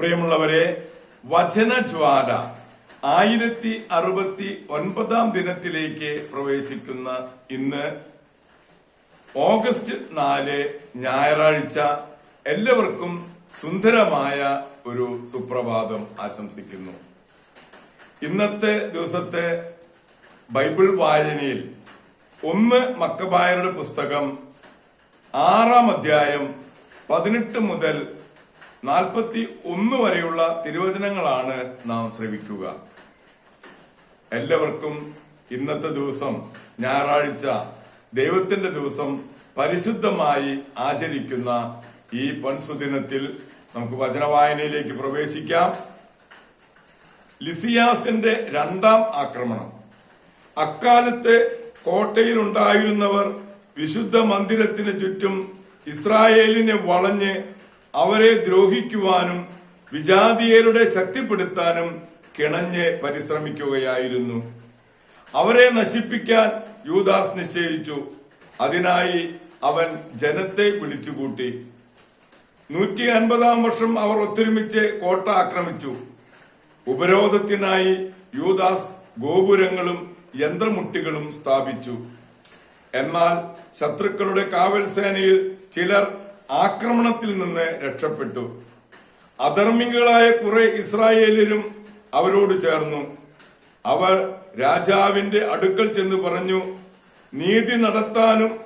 പ്രിയമുള്ളവരെ വചനജ്വാല ആയിരത്തി അറുപത്തി ഒൻപതാം ദിനത്തിലേക്ക് പ്രവേശിക്കുന്ന ഇന്ന് ഓഗസ്റ്റ് നാല് ഞായറാഴ്ച എല്ലാവർക്കും സുന്ദരമായ ഒരു സുപ്രഭാതം ആശംസിക്കുന്നു. ഇന്നത്തെ ദിവസത്തെ ബൈബിൾ വായനയിൽ ഒന്ന് മക്കബായരുടെ പുസ്തകം ആറാം അധ്യായം പതിനെട്ട് മുതൽ നാൽപ്പത്തി ഒന്ന് വരെയുള്ള തിരുവചനങ്ങളാണ് നാം ശ്രവിക്കുക. എല്ലാവർക്കും ഇന്നത്തെ ദിവസം ഞായറാഴ്ച ദൈവത്തിന്റെ ദിവസം പരിശുദ്ധമായി ആചരിക്കുന്ന ഈ പൺസുദിനത്തിൽ നമുക്ക് വചനവായനയിലേക്ക് പ്രവേശിക്കാം. ലിസിയാസിന്റെ രണ്ടാം ആക്രമണം. അക്കാലത്ത് കോട്ടയിലുണ്ടായിരുന്നവർ വിശുദ്ധ മന്ദിരത്തിന് ചുറ്റും ഇസ്രായേലിനെ വളഞ്ഞ് അവരെ ദ്രോഹിക്കുവാനും വിജാതീയരുടെ ശക്തിപ്പെടുത്താനും കിണഞ്ഞ് പരിശ്രമിക്കുകയായിരുന്നു. അവരെ നശിപ്പിക്കാൻ യൂദാസ് നിശ്ചയിച്ചു. അതിനായി അവൻ ജനത്തെ വിളിച്ചുകൂട്ടി. നൂറ്റി അൻപതാം വർഷം അവർ ഒത്തൊരുമിച്ച് കോട്ട ആക്രമിച്ചു. ഉപരോധത്തിനായി യൂദാസ് ഗോപുരങ്ങളും യന്ത്രമുട്ടികളും സ്ഥാപിച്ചു. എന്നാൽ ശത്രുക്കളുടെ കാവൽ സേനയിൽ ചിലർ ആക്രമണത്തിൽ നിന്ന് രക്ഷപ്പെട്ടു. അധർമ്മികളായ കുറെ ഇസ്രായേലിലും അവരോട് ചേർന്നു. അവർ രാജാവിന്റെ അടുക്കൽ ചെന്ന് പറഞ്ഞു നീതി നടത്താനും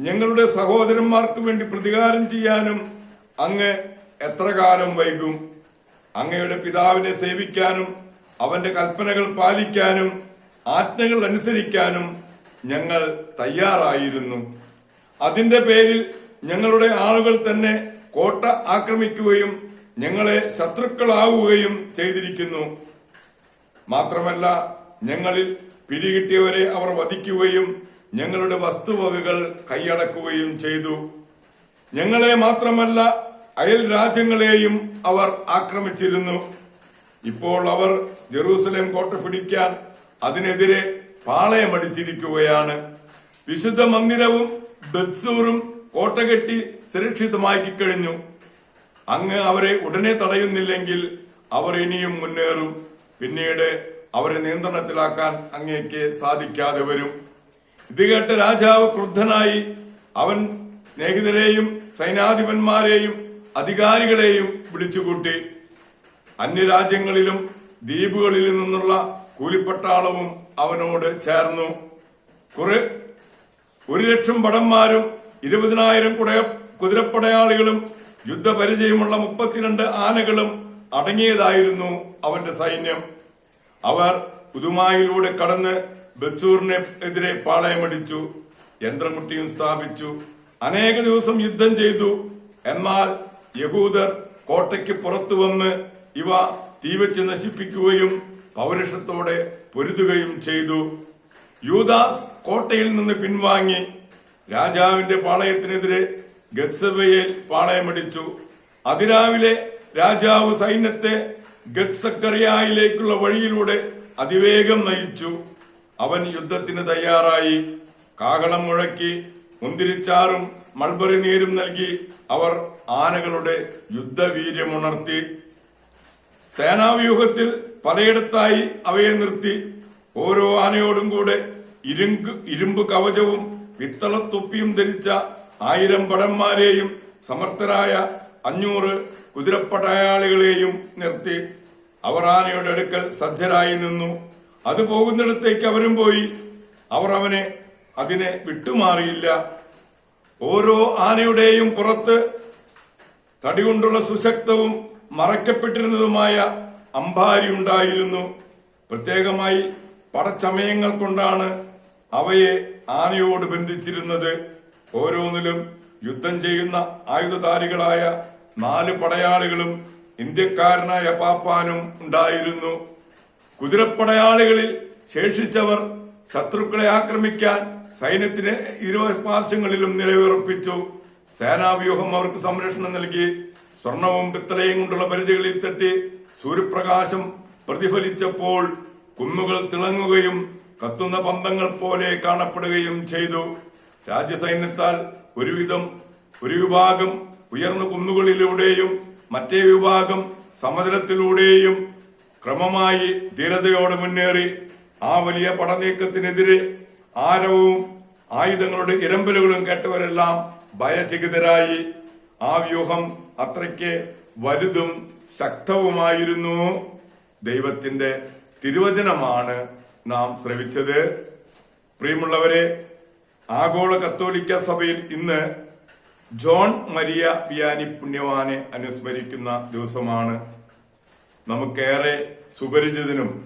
ഞങ്ങളുടെ സഹോദരന്മാർക്ക് വേണ്ടി പ്രതികാരം ചെയ്യാനും അങ്ങ് എത്ര കാലം വൈകും? അങ്ങയുടെ പിതാവിനെ സേവിക്കാനും അവന്റെ കൽപ്പനകൾ പാലിക്കാനും ആജ്ഞകൾ അനുസരിക്കാനും ഞങ്ങൾ തയ്യാറായിരുന്നു. അതിന്റെ പേരിൽ ഞങ്ങളുടെ ആളുകൾ തന്നെ കോട്ട ആക്രമിക്കുകയും ഞങ്ങളെ ശത്രുക്കളാവുകയും ചെയ്തിരിക്കുന്നു. മാത്രമല്ല ഞങ്ങളിൽ പിടികിട്ടിയവരെ അവർ വധിക്കുകയും ഞങ്ങളുടെ വസ്തുവകകൾ കൈയടക്കുകയും ചെയ്തു. ഞങ്ങളെ മാത്രമല്ല അയൽ രാജ്യങ്ങളെയും അവർ ആക്രമിച്ചിരുന്നു. ഇപ്പോൾ അവർ ജെറൂസലേം കോട്ട പിടിക്കാൻ അതിനെതിരെ പാളയമടിച്ചിരിക്കുകയാണ്. വിശുദ്ധ മന്ദിരവും ബത്സൂറും കോട്ട കെട്ടി സുരക്ഷിതമാക്കി കഴിഞ്ഞു. അങ്ങ് അവരെ ഉടനെ തടയുന്നില്ലെങ്കിൽ അവർ ഇനിയും മുന്നേറും. പിന്നീട് അവരെ നിയന്ത്രണത്തിലാക്കാൻ അങ്ങേക്ക് സാധിക്കാതെ വരും. ഇത് കേട്ട രാജാവ് ക്രുദ്ധനായി അവൻ സ്നേഹിതരെയും സൈനാധിപന്മാരെയും അധികാരികളെയും വിളിച്ചുകൂട്ടി. അന്യരാജ്യങ്ങളിലും ദ്വീപുകളിൽ നിന്നുള്ള കൂലിപ്പട്ടാളവും അവനോട് ചേർന്നു. കുറെ ഒരു ലക്ഷം ഭടന്മാരും ഇരുപതിനായിരം കുട കുതിരപ്പടയാളികളും യുദ്ധപരിചയമുള്ള മുപ്പത്തിരണ്ട് ആനകളും അടങ്ങിയതായിരുന്നു അവന്റെ സൈന്യം. അവർ പുതുമായിലൂടെ കടന്ന് ബസൂറിനെ എതിരെ പാളയമടിച്ചു യന്ത്രമുട്ടിയും സ്ഥാപിച്ചു. അനേക ദിവസം യുദ്ധം ചെയ്തു. എന്നാൽ യഹൂദർ കോട്ടയ്ക്ക് പുറത്തു വന്ന് ഇവ തീവച്ച് നശിപ്പിക്കുകയും പൗരുഷത്തോടെ പൊരുതുകയും ചെയ്തു. യൂദാസ് കോട്ടയിൽ നിന്ന് പിൻവാങ്ങി. രാജാവിന്റെ പാളയത്തിനെതിരെ ഗത്സബയിൽ പാളയമടിച്ചു അതിരാവിലെ രാജാവ് സൈന്യത്തെ ഗത്സക്കറിയായിലേക്കുള്ള വഴിയിലൂടെ അതിവേഗം നയിച്ചു. അവൻ യുദ്ധത്തിന് തയ്യാറായി. കാഹളം മുഴക്കി മുന്തിരിച്ചാറും മൾബറി നീരും നൽകി അവർ ആനകളുടെ യുദ്ധവീര്യമുണർത്തി. സേനാവ്യൂഹത്തിൽ പലയിടത്തായി അവയെ നിർത്തി. ഓരോ ആനയോടും കൂടെ ഇരുങ്ക് ഇരുമ്പ് കവചവും പിത്തളത്തൊപ്പിയും ധരിച്ച ആയിരം പടന്മാരെയും സമർത്ഥരായ അഞ്ഞൂറ് കുതിരപ്പടയാളികളെയും നിർത്തി അവർ ആനയുടെ അടുക്കൽ സജ്ജരായി നിന്നു. അത് പോകുന്നിടത്തേക്ക് അവരും പോയി. അവർ അവനെ അതിനെ വിട്ടുമാറിയില്ല. ഓരോ ആനയുടെയും പുറത്ത് തടികൊണ്ടുള്ള സുശക്തവും മറയ്ക്കപ്പെട്ടിരുന്നതുമായ അമ്പാരി ഉണ്ടായിരുന്നു. പ്രത്യേകമായി പടച്ചമയങ്ങൾ കൊണ്ടാണ് അവയെ ആനയോട് ബന്ധിച്ചിരുന്നത് ഓരോന്നിലും യുദ്ധം ചെയ്യുന്ന ആയുധധാരികളായ നാല് പടയാളികളും ഇന്ത്യക്കാരനായ പാപ്പാനും ഉണ്ടായിരുന്നു. കുതിരപ്പടയാളികളിൽ ശേഷിച്ചവർ ശത്രുക്കളെ ആക്രമിക്കാൻ സൈന്യത്തിന് ഇരുപാർശ്വങ്ങളിലും നിലയുറപ്പിച്ചു. സേനാവ്യൂഹം അവർക്ക് സംരക്ഷണം നൽകി. സ്വർണവും പിത്തളയും കൊണ്ടുള്ള പരിധികളിൽ തട്ടി സൂര്യപ്രകാശം പ്രതിഫലിച്ചപ്പോൾ കുന്നുകൾ തിളങ്ങുകയും കത്തുന്ന പന്തങ്ങൾ പോലെ കാണപ്പെടുകയും ചെയ്തു. രാജ്യസൈന്യത്താൽ ഒരുവിധം ഒരു വിഭാഗം ഉയർന്ന കുന്നുകളിലൂടെയും മറ്റേ വിഭാഗം സമതലത്തിലൂടെയും ക്രമമായി ധീരതയോടെ മുന്നേറി. ആ വലിയ പടനീക്കത്തിനെതിരെ ആരവും ആയുധങ്ങളുടെ ഇരമ്പലുകളും കേട്ടവരെല്ലാം ഭയചകിതരായി. ആ വ്യൂഹം അത്രയ്ക്ക് വലുതും ശക്തവുമായിരുന്നു. ദൈവത്തിന്റെ തിരുവചനമാണ് നാം ശ്രവിച്ചത്. പ്രിയമുള്ളവരെ ആഗോള കത്തോലിക്ക സഭയിൽ ഇന്ന് ജോൺ മരിയ പിയാനി പുണ്യവാനെ അനുസ്മരിക്കുന്ന ദിവസമാണ്. നമുക്കേറെ സുപരിചിതനും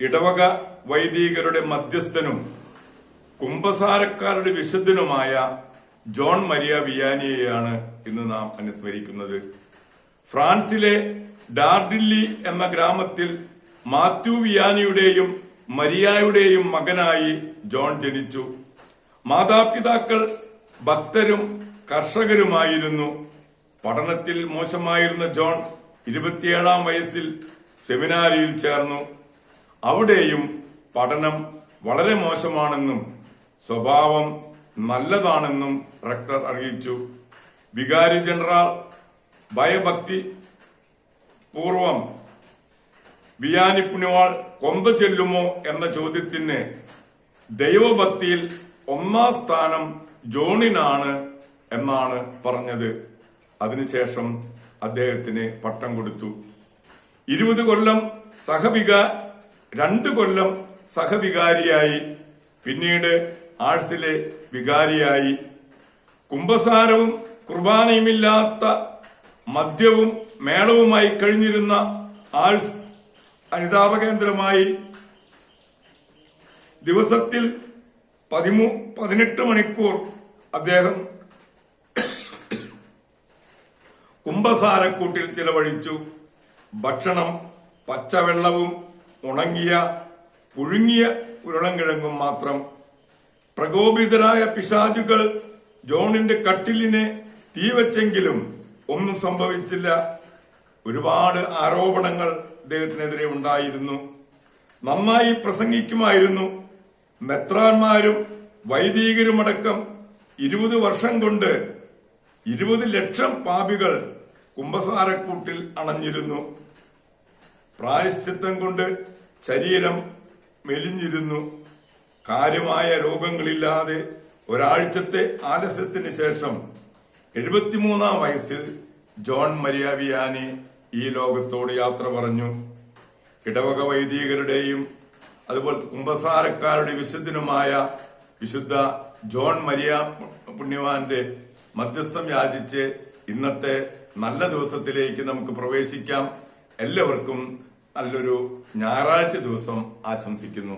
ഇടവക വൈദികരുടെ മധ്യസ്ഥനും കുംഭസാരക്കാരുടെ വിശുദ്ധനുമായ ജോൺ മരിയ വിയാനിയെയാണ് ഇന്ന് നാം അനുസ്മരിക്കുന്നത്. ഫ്രാൻസിലെ ഡാർഡില്ലി എന്ന ഗ്രാമത്തിൽ മാത്യു വിയാനിയുടെയും മരിയായുടെയും മകനായി ജോൺ ജനിച്ചു. മാതാപിതാക്കൾ ഭക്തരും കർഷകരുമായിരുന്നു. പഠനത്തിൽ മോശമായിരുന്ന ജോൺ ഇരുപത്തിയേഴാം വയസ്സിൽ സെമിനാരിയിൽ ചേർന്നു. അവിടെയും പഠനം വളരെ മോശമാണെന്നും സ്വഭാവം നല്ലതാണെന്നും റക്ടർ അറിയിച്ചു. വികാരി ജനറൽ ഭയഭക്തി പൂർവം വിയാനി കൊമ്പ ചെല്ലുമോ എന്ന ചോദ്യത്തിന് ദൈവഭക്തിയിൽ ഒന്നാം സ്ഥാനം ജോണിനാണ് എന്നാണ് പറഞ്ഞത്. അതിനുശേഷം അദ്ദേഹത്തിന് പട്ടം കൊടുത്തു. ഇരുപത് കൊല്ലം സഹവിക രണ്ട് കൊല്ലം സഹവികാരിയായി. പിന്നീട് ആഴ്സിലെ വികാരിയായി. കുംഭസാരവും കുർബാനയുമില്ലാത്ത മദ്യവും മേളവുമായി കഴിഞ്ഞിരുന്ന ആഴ്സ് അനുതാപകേന്ദ്രമായി ദിവസത്തിൽ പതിമൂ പതിനെട്ട് മണിക്കൂർ അദ്ദേഹം കുംഭസാരക്കൂട്ടിൽ ചിലവഴിച്ചു. ഭക്ഷണം പച്ചവെള്ളവും ഉണങ്ങിയ പുഴുങ്ങിയ ഉരുളൻകിഴങ്ങും മാത്രം. പ്രകോപിതരായ പിശാചുകൾ ജോണിന്റെ കട്ടിലിനെ തീവച്ചെങ്കിലും ഒന്നും സംഭവിച്ചില്ല. ഒരുപാട് ആരോപണങ്ങൾ അദ്ദേഹത്തിനെതിരെ ഉണ്ടായിരുന്നു. നന്നായി പ്രസംഗിക്കുമായിരുന്നു. മെത്രാന്മാരും വൈദികരുമടക്കം ഇരുപത് വർഷം കൊണ്ട് ഇരുപത് ലക്ഷം പാപികൾ കുംഭസാരക്കൂട്ടിൽ അണഞ്ഞിരുന്നു. പ്രായശ്ചിത്തം കൊണ്ട് ശരീരം മെലിഞ്ഞിരുന്നു. കാര്യമായ രോഗങ്ങളില്ലാതെ ഒരാഴ്ചത്തെ ആലസ്യത്തിന് ശേഷം എഴുപത്തിമൂന്നാം വയസ്സിൽ ജോൺ മരിയാവിയാനി ഈ ലോകത്തോട് യാത്ര പറഞ്ഞു. ഇടവക വൈദികരുടെയും അതുപോലെ കുംഭസാരക്കാരുടെ വിശുദ്ധനുമായ വിശുദ്ധ ജോൺ മരിയ പുണ്യവാന്റെ മധ്യസ്ഥം യാചിച്ച് ഇന്നത്തെ നല്ല ദിവസത്തിലേക്ക് നമുക്ക് പ്രവേശിക്കാം. എല്ലാവർക്കും നല്ലൊരു ഞായറാഴ്ച ദിവസം ആശംസിക്കുന്നു.